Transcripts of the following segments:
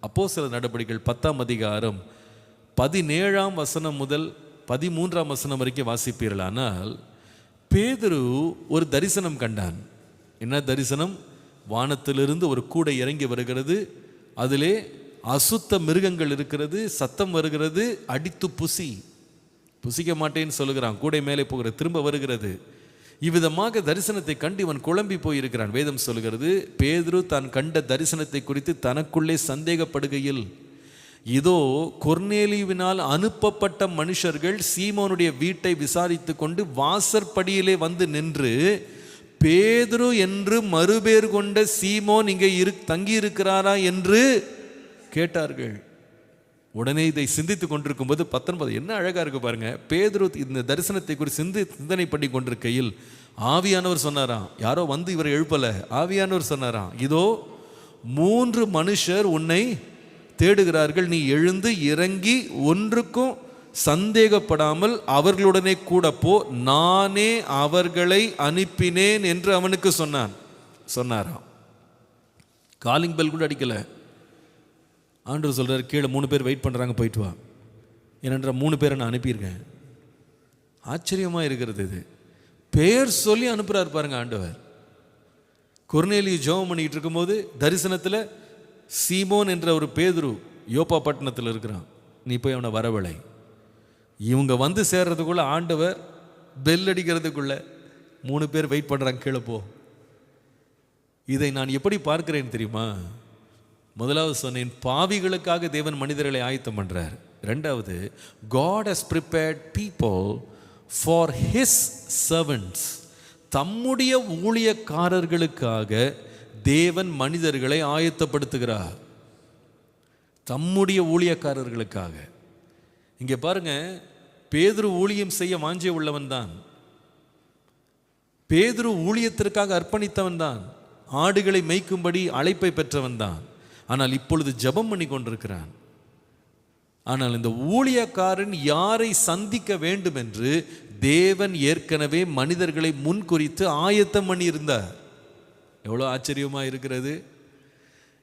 அப்போ சில நடவடிக்கைகள் பத்தாம் அதிகாரம் பதினேழாம் வசனம் முதல் பதிமூன்றாம் வசனம் வரைக்கும் வாசிப்பீர்களானால் பேதுரு ஒரு தரிசனம் கண்டான். என்ன தரிசனம்? வானத்திலிருந்து ஒரு கூடை இறங்கி வருகிறது. அதிலே அசுத்த மிருகங்கள் இருக்கிறது சத்தம் வருகிறது அடித்து புசி. புசிக்க மாட்டேன்னு சொல்லுகிறான். கூடை மேலே போகிற திரும்ப வருகிறது. இவ்விதமாக தரிசனத்தை கண்டு இவன் குழம்பி போயிருக்கிறான். வேதம் சொல்கிறது பேதுரு தான் கண்ட தரிசனத்தை குறித்து தனக்குள்ளே சந்தேகப்படுகையில் இதோ கொர்நேலியுவினால் அனுப்பப்பட்ட மனுஷர்கள் சீமோனுடைய வீட்டை விசாரித்து கொண்டு வாசற்படியிலே வந்து நின்று பேதுரு என்று மறுபேர் கொண்ட சீமோன் இங்கே இரு தங்கியிருக்கிறாரா? என்று கேட்டார்கள். உடனே இதை சிந்தித்துக் கொண்டிருக்கும் போது பத்தொன்பது என்ன அழகா இருக்கு பாருங்க. பேதுரு இந்த தரிசனத்தை குறித்து சிந்தி சிந்தனை பண்ணி கொண்டிருக்கையில் ஆவியானவர் சொன்னாராம் யாரோ வந்து இவரை எழுப்பல? ஆவியானவர் சொன்னாராம் இதோ மூன்று மனுஷர் உன்னை தேடுகிறார்கள். நீ எழுந்து இறங்கி ஒன்றுக்கும் சந்தேகப்படாமல் அவர்களுடனே கூட போ. நானே அவர்களை அனுப்பினேன் என்று அவனுக்கு சொன்னான் சொன்னாராம். காலிங் பெல் கூட அடிக்கலை. ஆண்டவர் சொல்கிறார் கீழே மூணு பேர் வெயிட் பண்ணுறாங்க போயிட்டு வா. ஏனென்ற மூணு பேரை நான் அனுப்பியிருக்கேன். ஆச்சரியமாக இருக்கிறது இது. பேர் சொல்லி அனுப்புகிறார் பாருங்க ஆண்டவர். குர்நேலி ஜெபம் பண்ணிக்கிட்டு இருக்கும்போது தரிசனத்தில் சீமோன் என்ற ஒரு பேதுரு யோப்பா பட்டணத்தில் இருக்கிறான். நீ போய் அவனை வரவழை. இவங்க வந்து சேர்றதுக்குள்ள ஆண்டவர் பெல் அடிக்கிறதுக்குள்ள மூணு பேர் வெயிட் பண்ணுறாங்க கீழே போ. இதை நான் எப்படி பார்க்கிறேன்னு தெரியுமா? முதலாவது சொன்னேன் பாவிகளுக்காக தேவன் மனிதர்களை ஆயத்தம் பண்ணுறார் ரெண்டாவது God has prepared people for his servants. தம்முடைய ஊழியக்காரர்களுக்காக தேவன் மனிதர்களை ஆயத்தப்படுத்துகிறார். தம்முடைய ஊழியக்காரர்களுக்காக. இங்கே பாருங்க பேதுரு ஊழியம் செய்ய வாஞ்சிய உள்ளவன் தான். பேதுரு ஊழியத்திற்காக அர்ப்பணித்தவன் தான். ஆடுகளை மேய்க்கும்படி அழைப்பை பெற்றவன் தான். ஆனால் இப்பொழுது ஜெபம் பண்ணி கொண்டிருக்கிறான். ஆனால் இந்த ஊழியக்காரன் யாரை சந்திக்க வேண்டும் என்று தேவன் ஏற்கனவே மனிதர்களை முன்குறித்து ஆயத்தம் பண்ணியிருந்தார். எவ்வளோ ஆச்சரியமாக இருக்கிறது.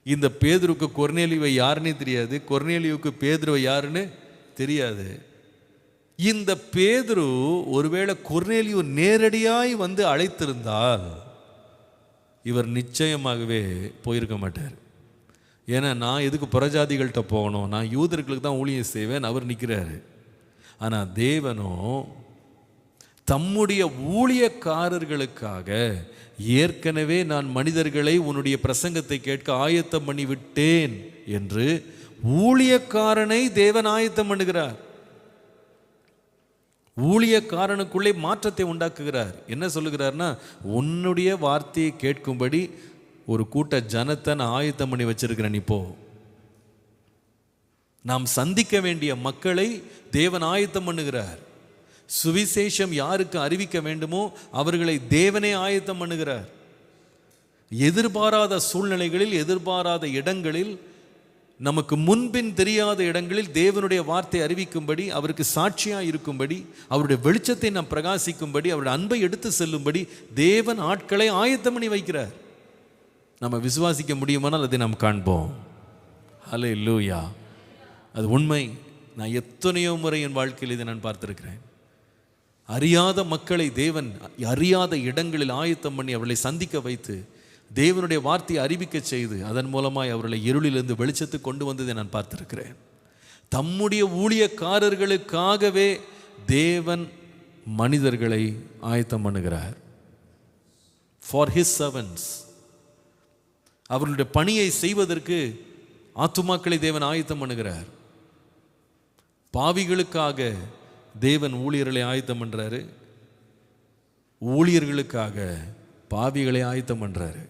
இந்த பேதுருக்கு கொர்னேலிவை யாருன்னே தெரியாது. கொர்னேலிவுக்கு பேதுருவை யாருன்னு தெரியாது. இந்த பேதுரு ஒருவேளை கொர்னேலியு நேரடியாய் வந்து அழைத்திருந்தால் இவர் நிச்சயமாகவே போயிருக்க மாட்டார். ஏன்னா நான் எதுக்கு புறஜாதிகள்கிட்ட போகணும்? நான் யூதர்களுக்கு தான் ஊழியம் செய்வேன் அவர் நிற்கிறாரு ஆனால் தேவனும் தம்முடைய ஊழியக்காரர்களுக்காக ஏற்கனவே நான் மனிதர்களை உன்னுடைய பிரசங்கத்தை கேட்க ஆயத்தம் பண்ணி விட்டேன் என்று ஊழியக்காரனை தேவன் ஆயத்தம் பண்ணுகிறார். ஊழியக்காரனுக்குள்ளே மாற்றத்தை உண்டாக்குகிறார். என்ன சொல்லுகிறார்னா உன்னுடைய வார்த்தையை கேட்கும்படி ஒரு கூட்ட ஜனத்தை நான் ஆயத்தம் பண்ணி வச்சிருக்கிறேன் இப்போ நாம் சந்திக்க வேண்டிய மக்களை தேவன் ஆயத்தம் பண்ணுகிறார். சுவிசேஷம் யாருக்கு அறிவிக்க வேண்டுமோ அவர்களை தேவனே ஆயத்தம் பண்ணுகிறார். எதிர்பாராத சூழ்நிலைகளில் எதிர்பாராத இடங்களில் நமக்கு முன்பின் தெரியாத இடங்களில் தேவனுடைய வார்த்தை அறிவிக்கும்படி அவருக்கு சாட்சியாக இருக்கும்படி அவருடைய வெளிச்சத்தை நாம் பிரகாசிக்கும்படி அவருடைய அன்பை எடுத்து செல்லும்படி தேவன் ஆட்களை ஆயத்தம் பண்ணி வைக்கிறார். நம்ம விசுவாசிக்க முடியுமானால் அதை நாம் காண்போம். ஹலே லூயா அது உண்மை. நான் எத்தனையோ முறை என் வாழ்க்கையில் இதை நான் பார்த்துருக்கிறேன். அறியாத மக்களை தேவன் அறியாத இடங்களில் ஆயத்தம் பண்ணி அவர்களை சந்திக்க வைத்து தேவனுடைய வார்த்தையை அறிவிக்க செய்து அதன் மூலமாய் அவர்களை இருளிலிருந்து வெளிச்சத்துக்கு கொண்டு வந்ததை நான் பார்த்துருக்கிறேன். தம்முடைய ஊழியக்காரர்களுக்காகவே தேவன் மனிதர்களை ஆயத்தம் பண்ணுகிறார். ஃபார் ஹிஸ் சர்வன்ஸ் அவர்களுடைய பணியை செய்வதற்கு ஆத்துமாக்களை தேவன் ஆயத்தம் பண்ணுகிறார். பாவிகளுக்காக தேவன் ஊழியர்களை ஆயத்தம் பண்ணுறாரு ஊழியர்களுக்காக பாவிகளை ஆயத்தம் பண்ணுறாரு